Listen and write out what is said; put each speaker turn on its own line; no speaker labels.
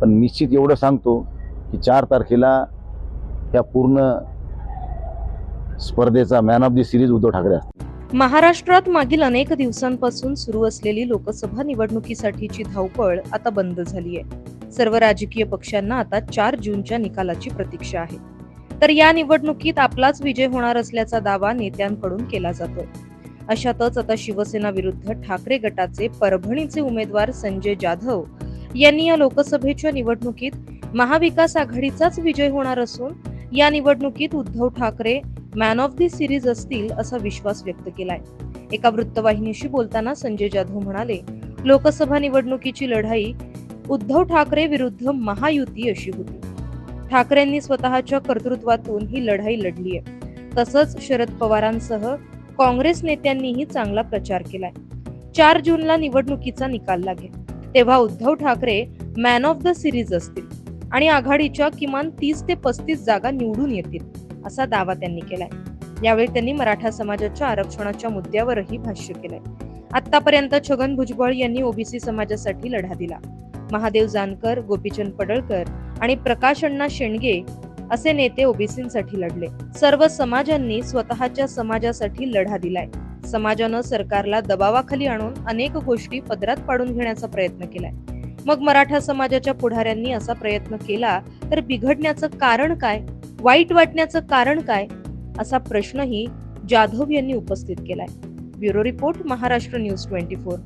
पण निश्चित एवढं सांगतो की चार तारखेला ह्या पूर्ण स्पर्धेचा man of the series Uddhav Thackeray असतील.
महाराष्ट्रात मागील अनेक दिवसांपासून सुरू असलेली लोकसभा निवडणुकीसाठीची धावपळ आता बंद झाली आहे. सर्व राजकीय पक्षांना आता चार जूनच्या निकालाची प्रतीक्षा आहे. तर या निवडणुकीत आपलाच विजय होणार असल्याचा दावा नेत्यांकडून केला जातोय. अशातच आता शिवसेना विरुद्ध ठाकरे गटाचे परभणीचे उमेदवार संजय जाधव यांनी या लोकसभेच्या निवडणुकीत महाविकास आघाडीचाच विजय होणार असून या निवडणुकीत Uddhav Thackeray man of the series असतील असा विश्वास व्यक्त केलाय. एका वृत्तवाहिनीशी बोलताना संजय जाधव म्हणाले लोकसभा निवडणुकीची लढाई उद्धव ठाकरे विरुद्ध महायुती अशी होती. ठाकरेंनी स्वतःच्या कर्तृत्वातून ही लढाई लढली आहे. तसंच शरद पवारांसह काँग्रेस नेत्यांनीही चांगला प्रचार केलाय. चार जूनला निवडणुकीचा निकाल लागेल. तेव्हा Uddhav Thackeray man of the series असतील. आणि आघाडीच्या किमान तीस ते पस्तीस जागा निवडून येतील असा दावा त्यांनी केलाय. यावेळी त्यांनी मराठा समाजाच्या आरक्षणाच्या मुद्द्यावरही भाष्य केलंय. आतापर्यंत छगन भुजबळ यांनी ओबीसी समाजासाठी लढा दिला. महादेव जानकर गोपीचंद पडळकर आणि प्रकाश अण्णा शेंडगे असे नेते ओबीसींसाठी लढले. सर्व समाजांनी स्वतःच्या समाजासाठी लढा दिलाय. समाजानं सरकारला दबावाखाली आणून अनेक गोष्टी पदरात पाडून घेण्याचा प्रयत्न केलाय. मग मराठा समाजाच्या पुढाऱ्यांनी असा प्रयत्न केला तर बिघडण्याचं कारण काय? वाईट वाटण्याचं कारण काय? असा प्रश्नही जाधव यांनी उपस्थित केलाय. Bureau report Maharashtra news twenty four.